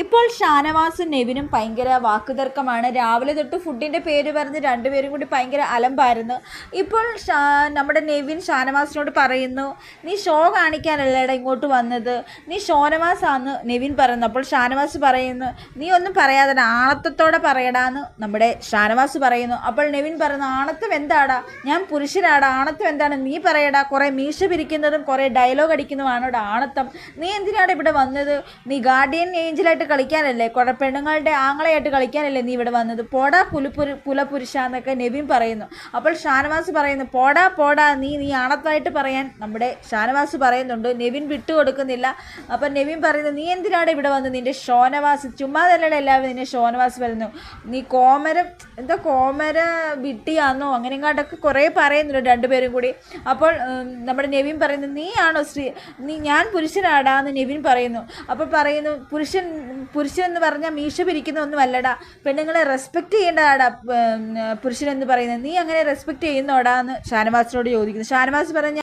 ഇപ്പോൾ ഷാനവാസും നെവിനും ഭയങ്കര വാക്കുതർക്കമാണ്. രാവിലെ തൊട്ട് ഫുഡിന്റെ പേര് പറഞ്ഞ് രണ്ടുപേരും കൂടി ഭയങ്കര അലമ്പായിരുന്നു. ഇപ്പോൾ നമ്മുടെ നെവിൻ ഷാനവാസിനോട് പറയുന്നു നീ ഷോ കാണിക്കാനല്ലേടാ ഇങ്ങോട്ട് വന്നത്. നീ ഷോനവാസാന്ന് നെവിൻ പറയുന്നു. അപ്പോൾ ഷാനവാസ് പറയുന്നു നീ ഒന്നും പറയാതെ ആണത്തത്തോടെ പറയടാന്ന് നമ്മുടെ ഷാനവാസ് പറയുന്നു. അപ്പോൾ നെവിൻ പറയുന്നു ആണത്തം എന്താടാ? ഞാൻ പുരുഷനാടാ. ആണത്തം എന്താണ്? നീ പറയടാ. കുറേ മീശ പിരിക്കുന്നതും കുറേ ഡയലോഗ് അടിക്കുന്നതുമാണോടാ ആണത്തം. നീ എന്തിനാണ് ഇവിടെ വന്നത്? നീ ഗാർഡിയൻ ഏഞ്ചലായിട്ട് കളിക്കാനല്ലേ? കുറെ പെണ്ണുങ്ങളുടെ ആങ്ങളയായിട്ട് കളിക്കാനല്ലേ നീ ഇവിടെ വന്നത്? പോടാ പുലുപുരു പുലപുരുഷ എന്നൊക്കെ നെവിൻ പറയുന്നു. അപ്പോൾ ഷാനവാസ് പറയുന്നു പോടാ പോടാ നീ നീ ആണത്തായിട്ട് പറയാൻ നമ്മുടെ ഷാനവാസ് പറയുന്നുണ്ട്. നെവിൻ വിട്ടുകൊടുക്കുന്നില്ല അപ്പം നെവിൻ പറയുന്നു നീ എന്തിനാണ് ഇവിടെ വന്നത് നിന്റെ ഷോനവാസ്? ചുമ്മാതല്ലടെ എല്ലാവരും നിന്നെ ഷോനവാസ് വരുന്നു. നീ കോമരം എന്താ കോമര വിട്ടിയാന്നോ? അങ്ങനെ ഇങ്ങോട്ടൊക്കെ കുറേ പറയുന്നുണ്ട് രണ്ടുപേരും കൂടി. അപ്പോൾ നമ്മുടെ നെവിൻ പറയുന്നു നീയാണോ ശ്രീ നീ ഞാൻ പുരുഷനാടാന്ന് നെവിൻ പറയുന്നു. അപ്പോൾ പറയുന്നു പുരുഷൻ പുരുഷൻ എന്ന് പറഞ്ഞാൽ മീശ പിരിക്കുന്ന ഒന്നും അല്ലടാ പെണ്ണുങ്ങളെ റെസ്പെക്റ്റ് ചെയ്യേണ്ടതാടാ പുരുഷനെന്ന് പറയുന്നത്. നീ അങ്ങനെ റെസ്പെക്റ്റ് ചെയ്യുന്നോടാന്ന് ഷാനവാസിനോട് ചോദിക്കുന്നു. ഷാനവാസ് പറഞ്ഞ